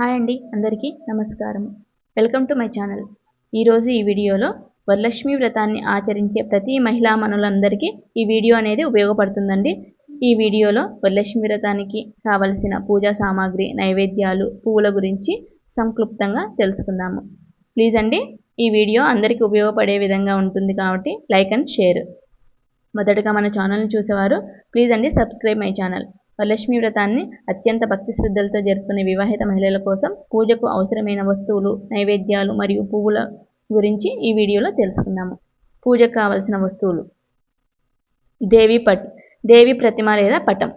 Hi అండి అందరికీ నమస్కారం. Welcome to my channel. ఈరోజు ఈ వీడియోలో వరలక్ష్మి వ్రతాన్ని ఆచరించే ప్రతి మహిళా మనులందరికీ ఈ వీడియో అనేది ఉపయోగపడుతుందండి. ఈ వీడియోలో వరలక్ష్మి వ్రతానికి కావలసిన పూజా సామాగ్రి నైవేద్యాలు పువ్వుల గురించి సంక్లుప్తంగా తెలుసుకుందాము. ప్లీజ్ అండి ఈ వీడియో అందరికీ ఉపయోగపడే విధంగా ఉంటుంది కాబట్టి లైక్ అండ్ షేర్. మొదటగా మన ఛానల్ని చూసేవారు ప్లీజ్ అండి సబ్స్క్రైబ్ మై ఛానల్. వరలక్ష్మి వ్రతాన్ని అత్యంత భక్తి శ్రద్ధలతో జరుపుకునే వివాహిత మహిళల కోసం పూజకు అవసరమైన వస్తువులు నైవేద్యాలు మరియు పువ్వుల గురించి ఈ వీడియోలో తెలుసుకుందాము. పూజకు కావలసిన వస్తువులు. దేవి పట్ దేవి ప్రతిమ లేదా పటం.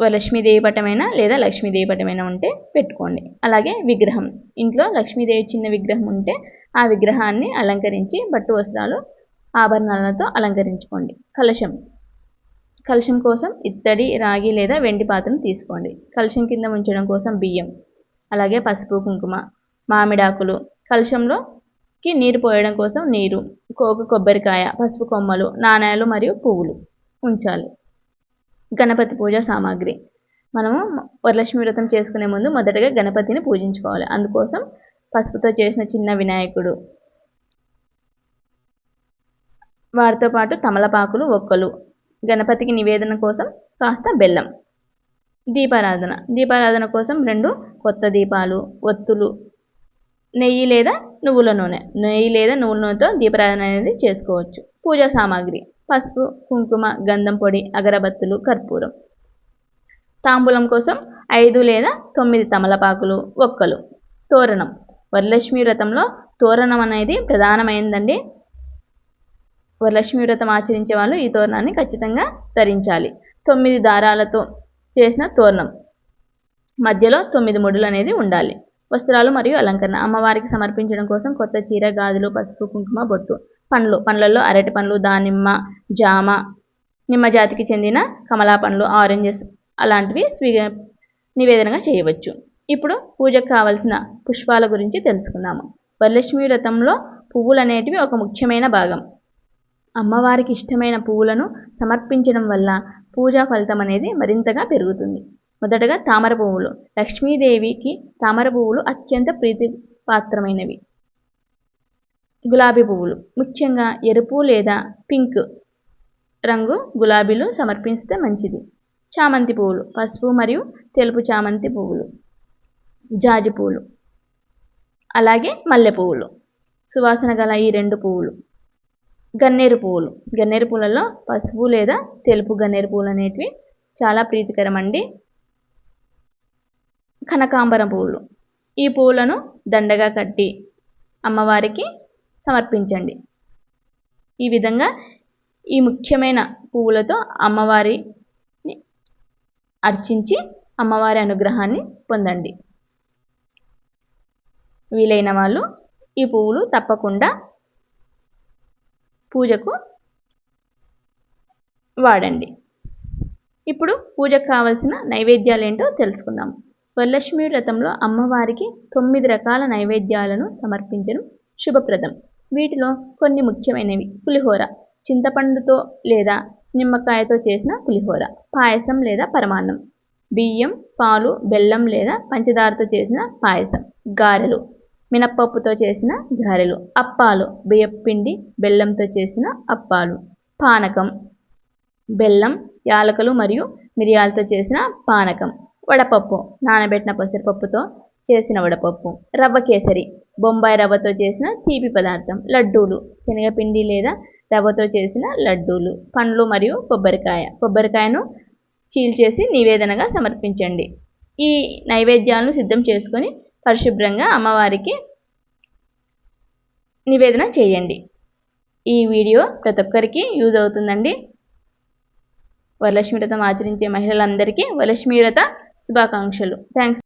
లక్ష్మీదేవి పటమైనా లేదా లక్ష్మీదేవి పటమైనా ఉంటే పెట్టుకోండి. అలాగే విగ్రహం. ఇంట్లో లక్ష్మీదేవి చిన్న విగ్రహం ఉంటే ఆ విగ్రహాన్ని అలంకరించి పట్టు వస్త్రాలు ఆభరణాలతో అలంకరించుకోండి. కలశం. కలుషం కోసం ఇత్తడి రాగి లేదా వెండి పాత్రను తీసుకోండి. కలశం కింద ఉంచడం కోసం బియ్యం అలాగే పసుపు కుంకుమ మామిడాకులు. కలుషంలోకి నీరు పోయడం కోసం నీరు కోక కొబ్బరికాయ పసుపు కొమ్మలు నాణ్యాలు మరియు పువ్వులు ఉంచాలి. గణపతి పూజ సామాగ్రి. మనము వరలక్ష్మి వ్రతం చేసుకునే ముందు మొదటగా గణపతిని పూజించుకోవాలి. అందుకోసం పసుపుతో చేసిన చిన్న వినాయకుడు. వారితో పాటు తమలపాకులు ఒక్కలు గణపతికి నివేదన కోసం కాస్త బెల్లం. దీపారాధన. దీపారాధన కోసం రెండు కొత్త దీపాలు ఒత్తులు నెయ్యి లేదా నువ్వుల నూనె. నెయ్యి లేదా నువ్వుల నూనెతో దీపారాధన అనేది చేసుకోవచ్చు. పూజా సామాగ్రి. పసుపు కుంకుమ గంధం పొడి అగరబత్తులు కర్పూరం. తాంబూలం కోసం ఐదు లేదా తొమ్మిది తమలపాకులు ఒక్కలు. తోరణం. వరలక్ష్మి వ్రతంలో తోరణం అనేది ప్రధానమైందండి. వరలక్ష్మి వ్రతం ఆచరించే వాళ్ళు ఈ తోరణాన్ని ఖచ్చితంగా ధరించాలి. తొమ్మిది దారాలతో చేసిన తోరణం. మధ్యలో తొమ్మిది ముడులు అనేది ఉండాలి. వస్త్రాలు మరియు అలంకరణ. అమ్మవారికి సమర్పించడం కోసం కొత్త చీర గాజులు పసుపు కుంకుమ బొట్టు పండ్లు. పండ్లలో అరటి పండ్లు దానిమ్మ జామ నిమ్మ జాతికి చెందిన కమలా పండ్లు ఆరెంజెస్ అలాంటివి స్వీ నివేదనగా చేయవచ్చు. ఇప్పుడు పూజకు కావలసిన పుష్పాల గురించి తెలుసుకుందాము. వరలక్ష్మి వ్రతంలో పువ్వులు అనేటివి ఒక ముఖ్యమైన భాగం. అమ్మవారికి ఇష్టమైన పువ్వులను సమర్పించడం వల్ల పూజా ఫలితం అనేది మరింతగా పెరుగుతుంది. మొదటగా తామర పువ్వులు. లక్ష్మీదేవికి తామర పువ్వులు అత్యంత ప్రీతిపాత్రమైనవి. గులాబీ పువ్వులు. ముఖ్యంగా ఎరుపు లేదా పింక్ రంగు గులాబీలు సమర్పిస్తే మంచిది. చామంతి పువ్వులు. పసుపు మరియు తెలుపు చామంతి పువ్వులు. జాజి పువ్వులు. అలాగే మల్లె పువ్వులు. సువాసన గల ఈ రెండు పువ్వులు. గన్నేరు పువ్వులు. గన్నేరు పూలలో పసుపు లేదా తెలుపు గన్నేరు పువ్వులు అనేటివి చాలా ప్రీతికరం అండి కనకాంబరం పువ్వులు. ఈ పువ్వులను దండగా కట్టి అమ్మవారికి సమర్పించండి. ఈ విధంగా ఈ ముఖ్యమైన పువ్వులతో అమ్మవారిని అర్చించి అమ్మవారి అనుగ్రహాన్ని పొందండి. వీలైన వాళ్ళు ఈ పువ్వులు తప్పకుండా పూజకు వాడండి. ఇప్పుడు పూజకు కావలసిన నైవేద్యాలు ఏంటో తెలుసుకుందాం. వరలక్ష్మి వ్రతంలో అమ్మవారికి తొమ్మిది రకాల నైవేద్యాలను సమర్పించడం శుభప్రదం. వీటిలో కొన్ని ముఖ్యమైనవి. పులిహోర చింతపండుతో లేదా నిమ్మకాయతో చేసిన పులిహోర పాయసం లేదా పరమాన్నం బియ్యం పాలు బెల్లం లేదా పంచదారతో చేసిన పాయసం గారెలు మినప్పప్పుతో చేసిన గారెలు అప్పాలు బియ్యపిండి బెల్లంతో చేసిన అప్పాలు. పానకం బెల్లం యాలకులు మరియు మిరియాలతో చేసిన పానకం. వడపప్పు నానబెట్టిన పెసరపప్పుతో చేసిన వడపప్పు. రవ్వ కేసరి బొంబాయి రవ్వతో చేసిన తీపి పదార్థం లడ్డూలు శనగపిండి లేదా రవ్వతో చేసిన లడ్డూలు పండ్లు మరియు కొబ్బరికాయ. కొబ్బరికాయను చీల్చేసి నివేదనగా సమర్పించండి. ఈ నైవేద్యాలను సిద్ధం చేసుకొని పరిశుభ్రంగా అమ్మవారికి నివేదన చేయండి. ఈ వీడియో ప్రతి ఒక్కరికి యూజ్ అవుతుందండి. వరలక్ష్మి వ్రతం ఆచరించే మహిళలందరికీ వరలక్ష్మి వ్రత శుభాకాంక్షలు. థ్యాంక్స్